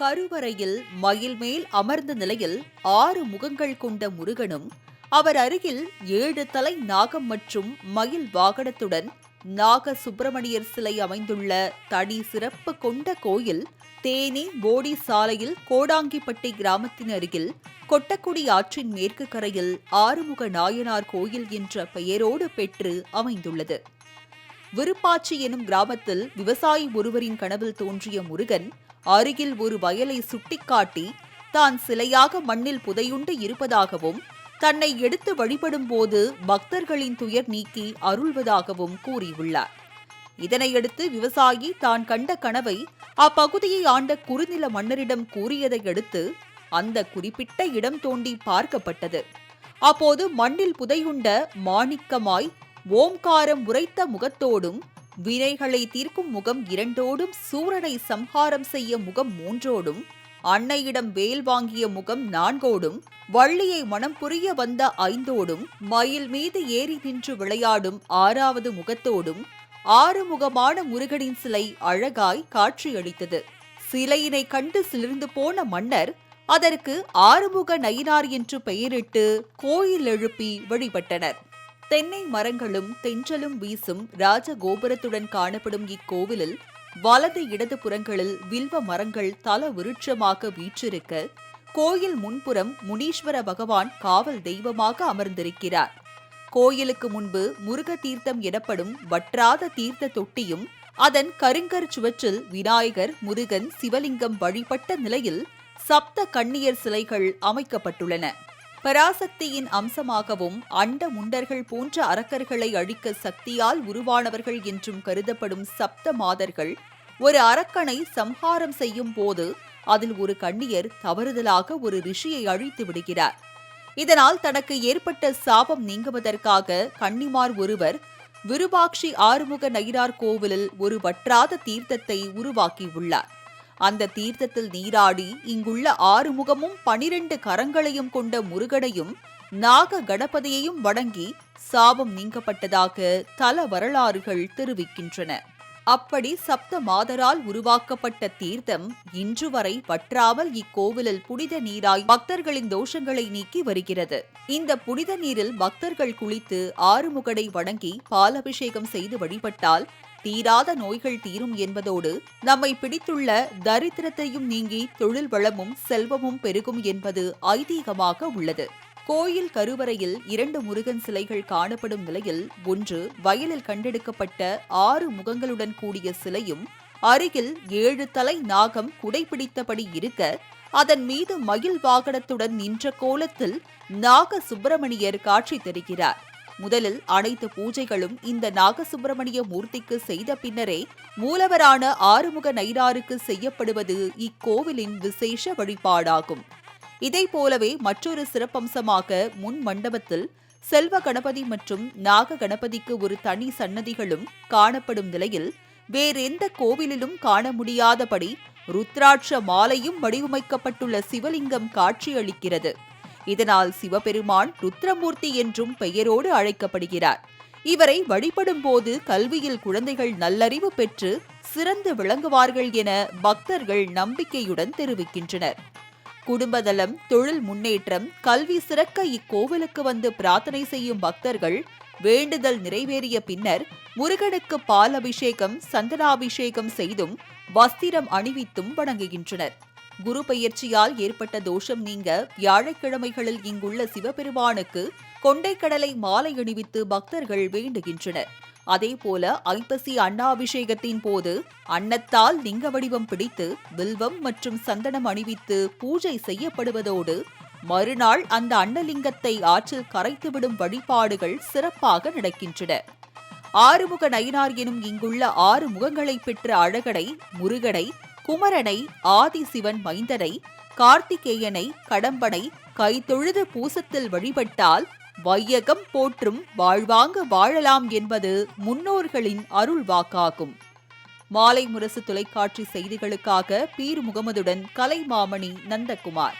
கருவறையில் மயில் மேல் அமர்ந்த நிலையில் ஆறு முகங்கள் கொண்ட முருகனும் அவர் அருகில் ஏழு தலை நாகம் மற்றும் மயில் வாகனத்துடன் நாக சுப்பிரமணியர் சிலை அமைந்துள்ள தனி சிறப்பு கொண்ட கோயில் தேனி போடி சாலையில் கோடாங்கிப்பட்டி கிராமத்தின் அருகில் கொட்டக்குடி ஆற்றின் மேற்கு கரையில் ஆறுமுக நாயனார் கோயில் என்ற பெயரோடு பெற்று அமைந்துள்ளது. விருப்பாச்சி எனும் கிராமத்தில் விவசாயி ஒருவரின் கனவில் தோன்றிய முருகன் அருகில் ஒரு வயலை சுட்டிக்காட்டி தான் சிலையாக மண்ணில் புதையுண்டு இருப்பதாகவும் தன்னை எடுத்து வழிபடும் போது பக்தர்களின் துயர் நீக்கி அருள்வதாகவும் கூறியுள்ளார். இதனையடுத்து விவசாயி தான் கண்ட கனவை அப்பகுதியை ஆண்ட குறுநில மன்னரிடம் கூறியதை அடுத்து அந்த குறிப்பிட்ட இடம் தோண்டி பார்க்கப்பட்டது. அப்போது மண்ணில் புதையுண்ட மாணிக்கமாய் ஓம்காரம் உரைத்த முகத்தோடும் வினைகளை தீர்க்கும் முகம் இரண்டோடும் சூரனை சம்ஹாரம் செய்ய முகம் மூன்றோடும் அன்னையிடம் வேல் வாங்கிய முகம் நான்கோடும் வள்ளியை மனம் புரிய வந்த ஐந்தோடும் மயில் மீது ஏறி நின்று விளையாடும் ஆறாவது முகத்தோடும் ஆறுமுகமான முருகனின் சிலை அழகாய் காட்சியளித்தது. சிலையினை கண்டு சிலிர்ந்து போன மன்னர் அதற்கு ஆறுமுக நயினார் என்று பெயரிட்டு கோயில் எழுப்பி வழிபட்டனர். தென்னை மரங்களும் தென்றலும் வீசும் ராஜகோபுரத்துடன் காணப்படும் இக்கோவிலில் வலது இடது புறங்களில் வில்வ மரங்கள் தல விருட்சமாக வீற்றிருக்க கோயில் முன்புறம் முனீஸ்வர பகவான் காவல் தெய்வமாக அமர்ந்திருக்கிறார். கோயிலுக்கு முன்பு முருக தீர்த்தம் எனப்படும் வற்றாத தீர்த்த தொட்டியும் அதன் கருங்கர் சுவற்றில் விநாயகர் முருகன் சிவலிங்கம் வழிபட்ட நிலையில் சப்த கண்ணியர் சிலைகள் அமைக்கப்பட்டுள்ளன. பராசக்தியின் அம்சமாகவும் அண்ட முண்டர்கள் போன்ற அரக்கர்களை அழிக்க சக்தியால் உருவானவர்கள் என்றும் கருதப்படும் சப்த மாதர்கள் ஒரு அரக்கனை சம்ஹாரம் செய்யும் போது அதில் ஒரு கண்ணியர் தவறுதலாக ஒரு ரிஷியை அழித்து விடுகிறார். இதனால் தனக்கு ஏற்பட்ட சாபம் நீங்குவதற்காக கன்னிமார் ஒருவர் விருபாக்ஷி ஆறுமுக நயினார் கோவிலில் ஒரு வற்றாத தீர்த்தத்தை உருவாக்கியுள்ளார். அந்த தீர்த்தத்தில் நீராடி இங்குள்ள ஆறுமுகமும் பனிரெண்டு கரங்களையும் கொண்ட முருகனையும் நாக கணபதியையும் வணங்கி சாபம் நீங்கப்பட்டதாக தல வரலாறுகள் தெரிவிக்கின்றன. அப்படி சப்த மாதரால் உருவாக்கப்பட்ட தீர்த்தம் இன்று வரை வற்றாமல் இக்கோவிலில் புனித நீராய் பக்தர்களின் தோஷங்களை நீக்கி வருகிறது. இந்த புனித நீரில் பக்தர்கள் குளித்து ஆறுமுகடை வணங்கி பாலபிஷேகம் செய்து வழிபட்டால் தீராத நோய்கள் தீரும் என்பதோடு நம்மை பிடித்துள்ள தரித்திரத்தையும் நீங்கி தொழில் வளமும் செல்வமும் பெருகும் என்பது ஐதீகமாக உள்ளது. கோயில் கருவறையில் இரண்டு முருகன் சிலைகள் காணப்படும் நிலையில் ஒன்று வயலில் கண்டெடுக்கப்பட்ட ஆறு முகங்களுடன் கூடிய சிலையும் அருகில் ஏழு தலை நாகம் குடைபிடித்தபடி இருக்க அதன் மீது மயில் வாகனத்துடன் நின்ற கோலத்தில் நாக சுப்பிரமணியர் காட்சி தருகிறார். முதலில் அனைத்து பூஜைகளும் இந்த நாகசுப்பிரமணிய மூர்த்திக்கு செய்த பின்னரே மூலவரான ஆறுமுக நைராருக்கு செய்யப்படுவது இக்கோவிலின் விசேஷ வழிபாடாகும். இதை போலவே மற்றொரு சிறப்பம்சமாக முன் மண்டபத்தில் செல்வ கணபதி மற்றும் நாக கணபதிக்கு ஒரு தனி சன்னதிகளும் காணப்படும் நிலையில் வேறெந்த கோவிலிலும் காண முடியாதபடி ருத்ராட்ச மாலையும் வடிவமைக்கப்பட்டுள்ள சிவலிங்கம் காட்சியளிக்கிறது. இதனால் சிவபெருமான் ருத்ரமூர்த்தி என்றும் பெயரோடு அழைக்கப்படுகிறார். இவரை வழிபடும் போது கல்வியில் குழந்தைகள் நல்லறிவு பெற்று சிறந்து விளங்குவார்கள் என பக்தர்கள் நம்பிக்கையுடன் தெரிவிக்கின்றனர். குடும்பதளம் தொழில் முன்னேற்றம் கல்வி சிறக்க இக்கோவிலுக்கு வந்து பிரார்த்தனை செய்யும் பக்தர்கள் வேண்டுதல் நிறைவேறிய பின்னர் முருகனுக்கு பால் அபிஷேகம் சந்தனாபிஷேகம் செய்தும் வஸ்திரம் அணிவித்தும் வணங்குகின்றனர். குரு பெயர்ச்சியால் ஏற்பட்ட தோஷம் நீங்க வியாழக்கிழமைகளில் இங்குள்ள சிவபெருமானுக்கு கொண்டைக்கடலை மாலை அணிவித்து பக்தர்கள் வேண்டுகின்றனர். அதேபோல ஐப்பசி அண்ணாபிஷேகத்தின் போது அன்னத்தால் லிங்க வடிவம் பிடித்து வில்வம் மற்றும் சந்தனம் அணிவித்து பூஜை செய்யப்படுவதோடு மறுநாள் அந்த அன்னலிங்கத்தை ஆற்றில் கரைத்துவிடும் வழிபாடுகள் சிறப்பாக நடக்கின்றன. ஆறுமுக நயினார் எனும் இங்குள்ள ஆறு முகங்களை பெற்ற அழகடை முருகடை குமரனை ஆதிசிவன் மைந்தனை கார்த்திகேயனை கடம்பனை கைத்தொழுது பூசத்தில் வழிபட்டால் வையகம் போற்றும் வாழ்வாங்க வாழலாம் என்பது முன்னோர்களின் அருள் வாக்காகும் மாலை முரசு தொலைக்காட்சி செய்திகளுக்காக பீர் முகமதுடன் கலைமாமணி நந்தகுமார்.